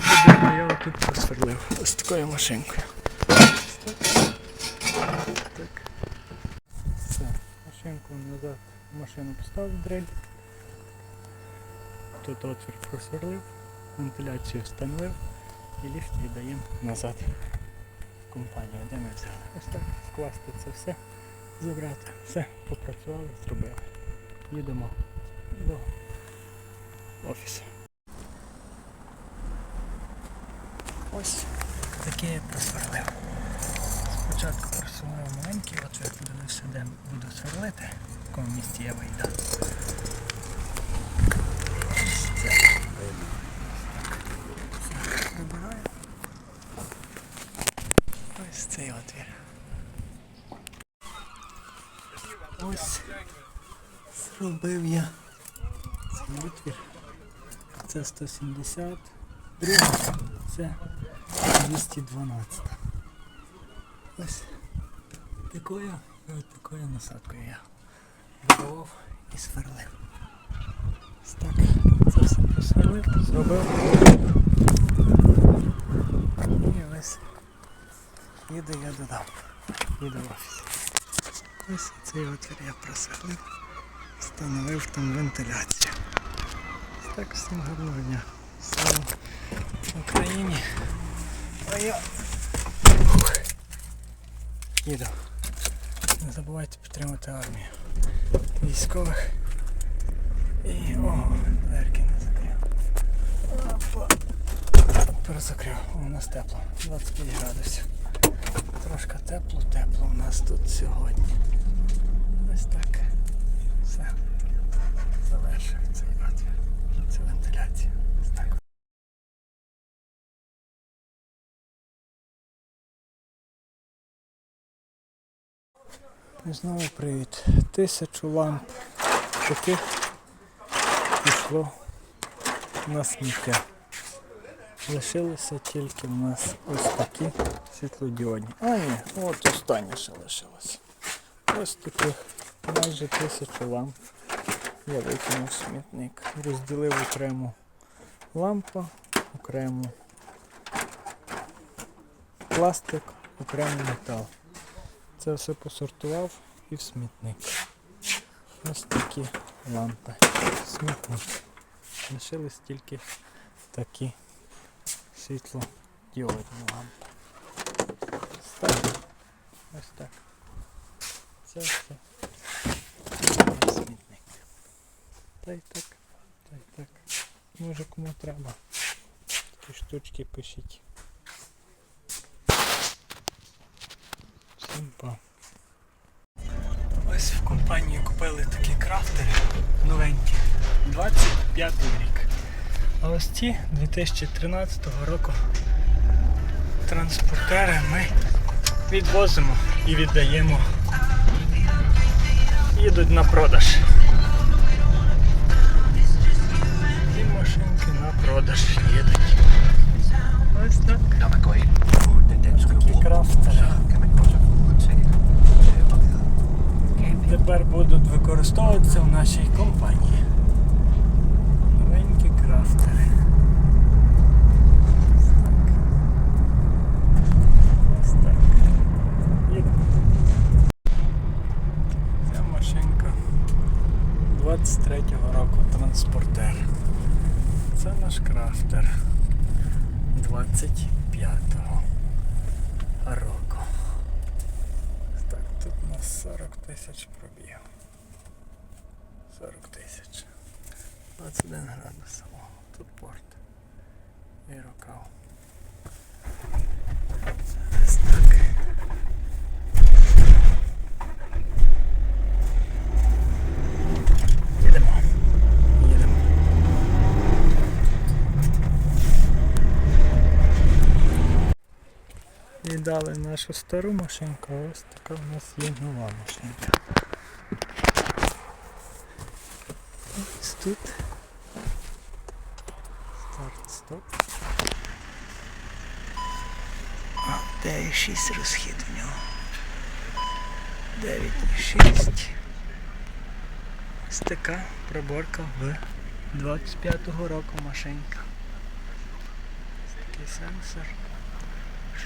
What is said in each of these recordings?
куди я отут просверлив. Ось такою машинкою. Так. Все, машинку назад машину поставив дрель. Тут отвір просверлив, вентиляцію встановив і ліфт віддаємо назад в компанію, де ми взяли. Ось так скласти це все, забрати. Все, попрацювали, зробили. Їдемо до офісу. Ось таке я просверлив. Спочатку просверлив маленький отвір, подивився, де буду сверлити, в якому місці я вийду. Прибираю. Ось цей отвір. Ось зробив я цей отвір. Це 170, друга це 212. Ось такою, ось такою насадкою я вибивав і сверлив. Ось так, це все просверлив, зробив. І ось їду я додому. Їду в офіс. Ось цей отвір я просверлив, встановив там вентиляцію. Ось так, всім гарного дня. Слава Україні. А їду. Не забувайте підтримати армію. Військових. І о, дверки не закрив. Опа. Перезакрив. У нас тепло. 25 градусів. Трошки тепло, тепло у нас тут сьогодні. Ось так. Все. Завершую цей отвір. Цю вентиляцію. Ось так. І знову привіт. Тисячу ламп таких пішло на сміття. Лишилося тільки в нас ось такі світлодіодні. А ні, от останнє ще лишилось. Ось таких майже тисячу ламп. Я викинув смітник. Розділив окрему лампу, окрему пластик, окремо метал. Це все посортував і в смітник. Ось такі лампи. Смітник. Лишились тільки такі світлодіодні лампи. Так. Ось так. Це все. Смітник. Та й так. Та й так. Може кому треба. Такі штучки пишіть. Всім па. Ось в компанії купили такі крафтери новенькі. 25 рік. А ось ці 2013 року транспортери ми відвозимо і віддаємо. Їдуть на продаж. І машинки на продаж їдуть. Ось так. Такі крафтери. Тепер будуть використовуватися в нашій компанії. Новенькі крафтери. Ось так. Ось так. Ця машинка 23-го року транспортер. Це наш крафтер 25-го року. Ось Так, тут у нас 40 тисяч пробіг. 40 тисяч. 21 градус самого. Тут порт. І рукав. Ось так. Їдемо. Їдемо. Віддали нашу стару машинку, ось така у нас є нова машинка. Ось тут. Старт, стоп. А, 9,6 розхід у нього. 9,6. Ось така приборка в 25-го року машинка. Ось сенсор.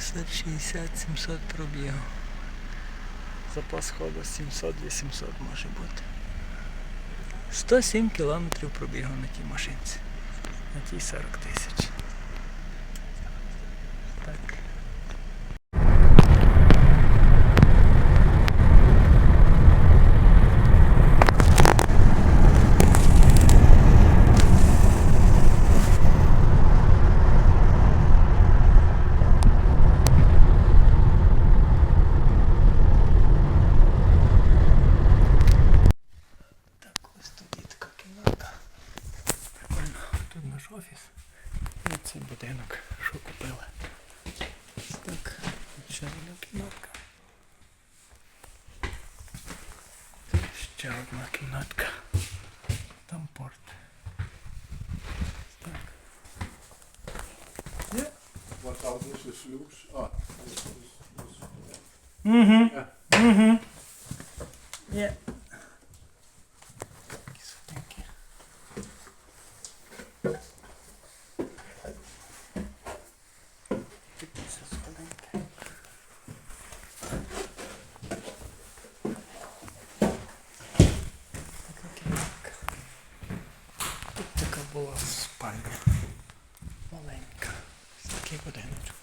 660, 700 пробігу. Запас ходу 700-800 може бути. 107 кілометрів пробігу на тій машинці. На тій 40 тисяч. Так. Так, ось тоді така кімната. Прикольно. Тут наш офіс. І цей будинок, що купили. Ось так. Ще одна кімнатка. Ще одна кімнатка. Там порт. Так. Є. Wat oud is de sluis? Ah, dus, dus, dus, ja. Угу. Ja. Угу. Є. Такі сутенькі. Тут все сходеньке. Така кімнатка. Тут така була спальня. Маленька. Ось такий будиночок.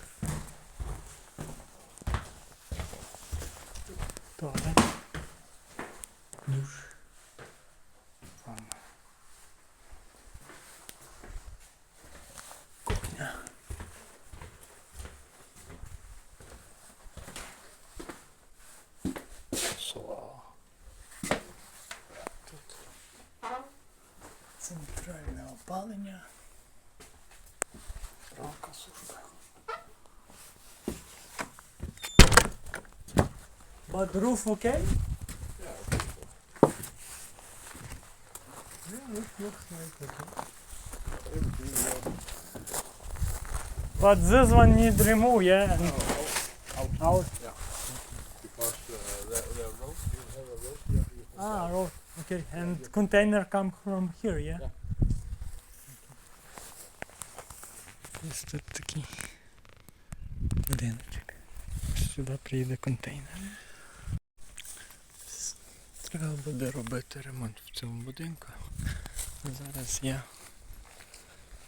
But the roof okay? Yeah, it looks okay. But this one need remove, yeah? and Out. Out. Yeah. Because uh, the, the you have a yeah, Ah. Okay, and container come from here, yeah? Yeah. Приїде контейнер. Треба буде робити ремонт в цьому будинку. Зараз я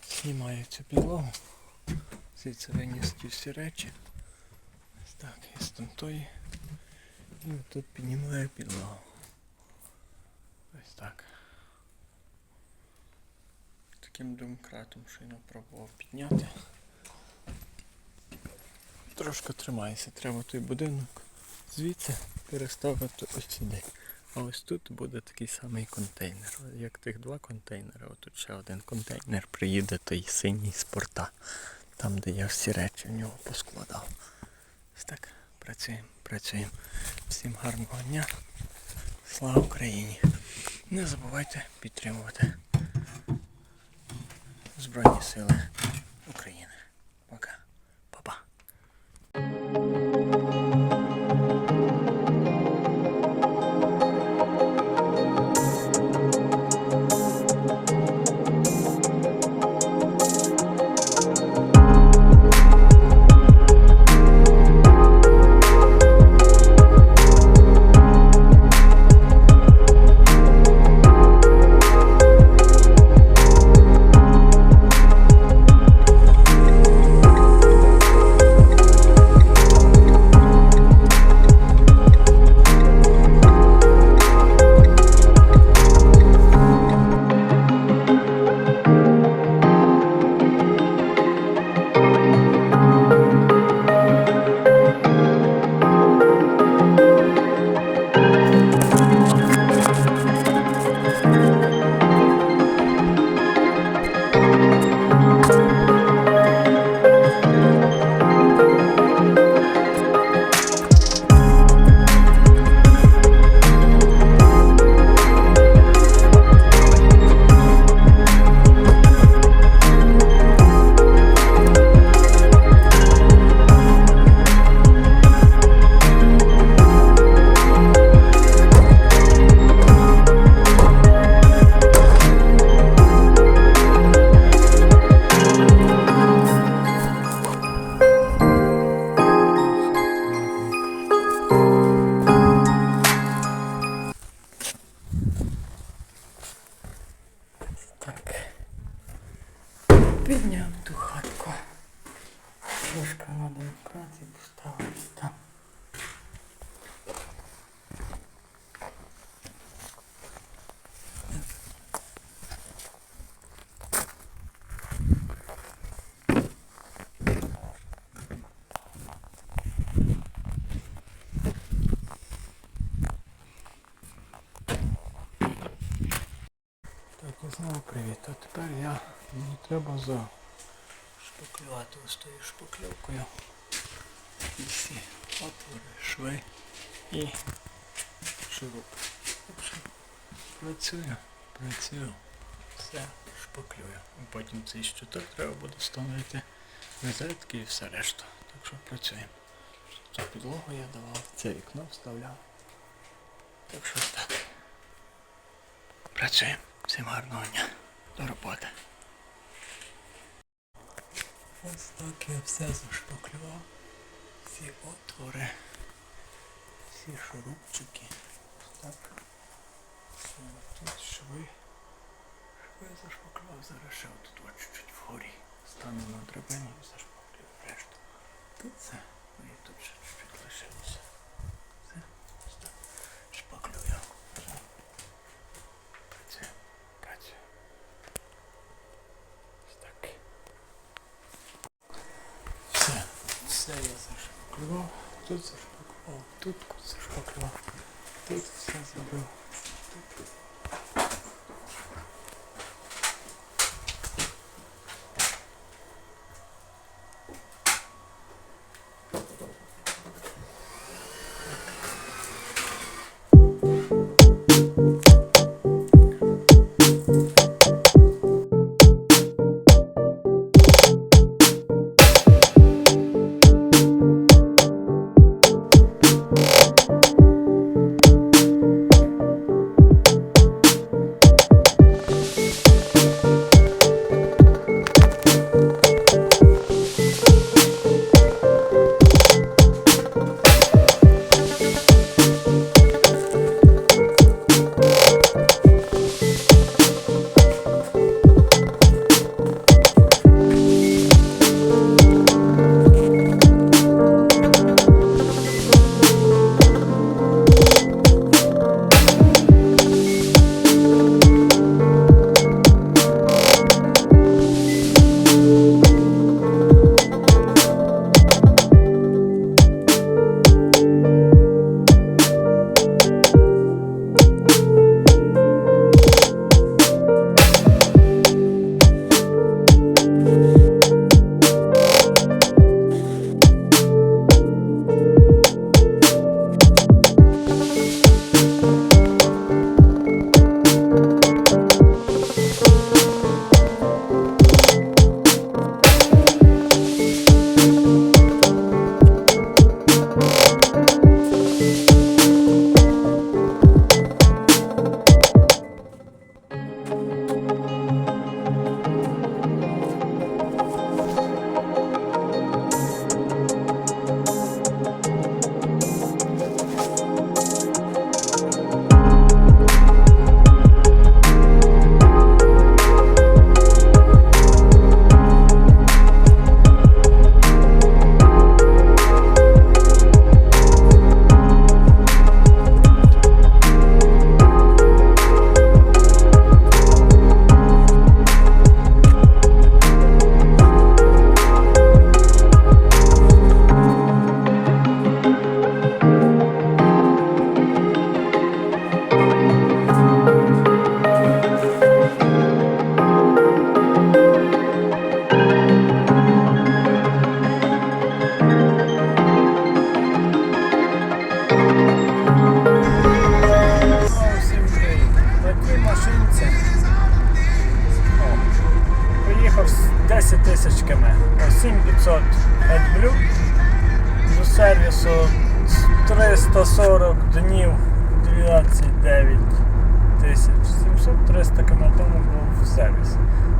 знімаю цю підлогу. Звідси виніс ті всі речі. Ось так, із тамтої. І тут піднімаю підлогу. Ось так. Таким домкратом щойно пробував підняти. Трошки тримається, треба той будинок звідси переставити ось сюди. А ось тут буде такий самий контейнер. Як тих два контейнери, отут ще один контейнер приїде той синій з порта. Там, де я всі речі в нього поскладав. Ось так, працюємо, працюємо. Всім гарного дня. Слава Україні! Не забувайте підтримувати Збройні Сили Заїжджаємо в ту хатку. Трошки на демократії поставити там. Так, знову привіт. А тепер я мені треба за шпаклювати ось тою шпакльовкою. І всі отвори, шви і шуруп. Працюю, працюю, все шпаклюю. Потім цей щиток треба буде встановити розетки і все решту. Так що працюємо. Цю підлогу я давав, це вікно вставляв. Так що так. Працюємо. Всім гарного дня. До роботи. Ось так я все зашпаклював. Всі отвори. Всі шурупчики. Так. Тут шви. Шви зашпаклював. Зараз ще тут чуть-чуть вгорі. Стану на драбині і зашпаклюю решту. Тут це, Ну і тут ще чуть-чуть лишилося. Все. Ось так. Шпаклюю. Все. Працює. Працює. Ось так. Все. Все я зашпаклював. Тут зашпаклював. 10 тисяч км. 7500 AdBlue до сервісу 340 днів 29 тисяч 700 300 км тому був сервіс.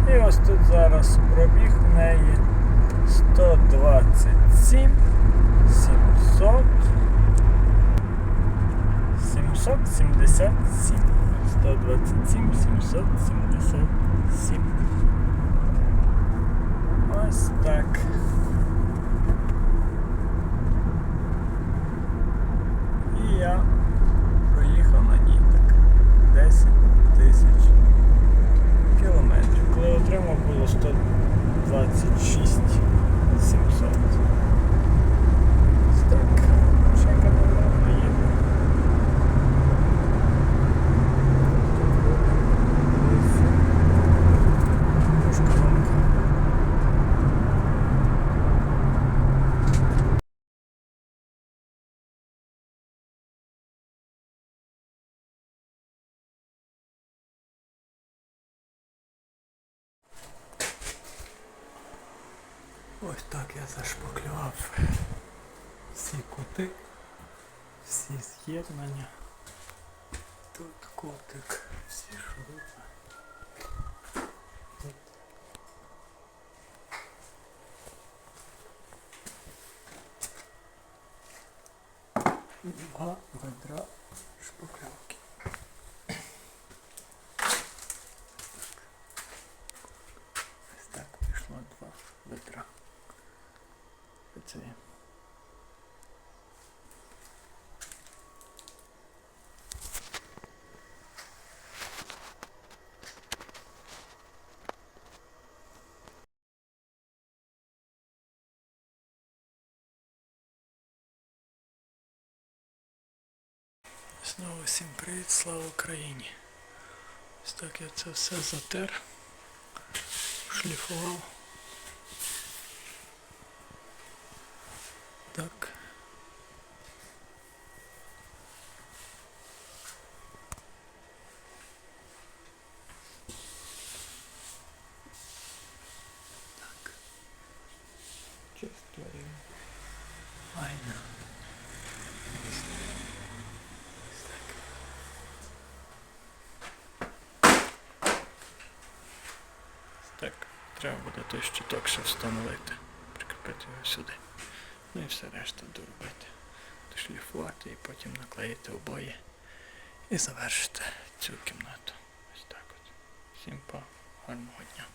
І ось тут зараз пробіг в неї 127 700 777. 127, 777. course, Ось так я зашпаклював всі кути, всі з'єднання. Тут котик, всі шурупи. Два ведра шпакльовки. Ось так пішло два ведра. Це є. Знову всім привіт, слава Україні. Ось так я це все затер, шліфував. Так. Так. Чувствую. Файно. Так, треба буде той щиток ще встановити, прикріпити його сюди. Ну і все решта доробити. Дошліфувати і потім наклеїти обоє і завершити цю кімнату. Ось так от. Всім па гарного дня.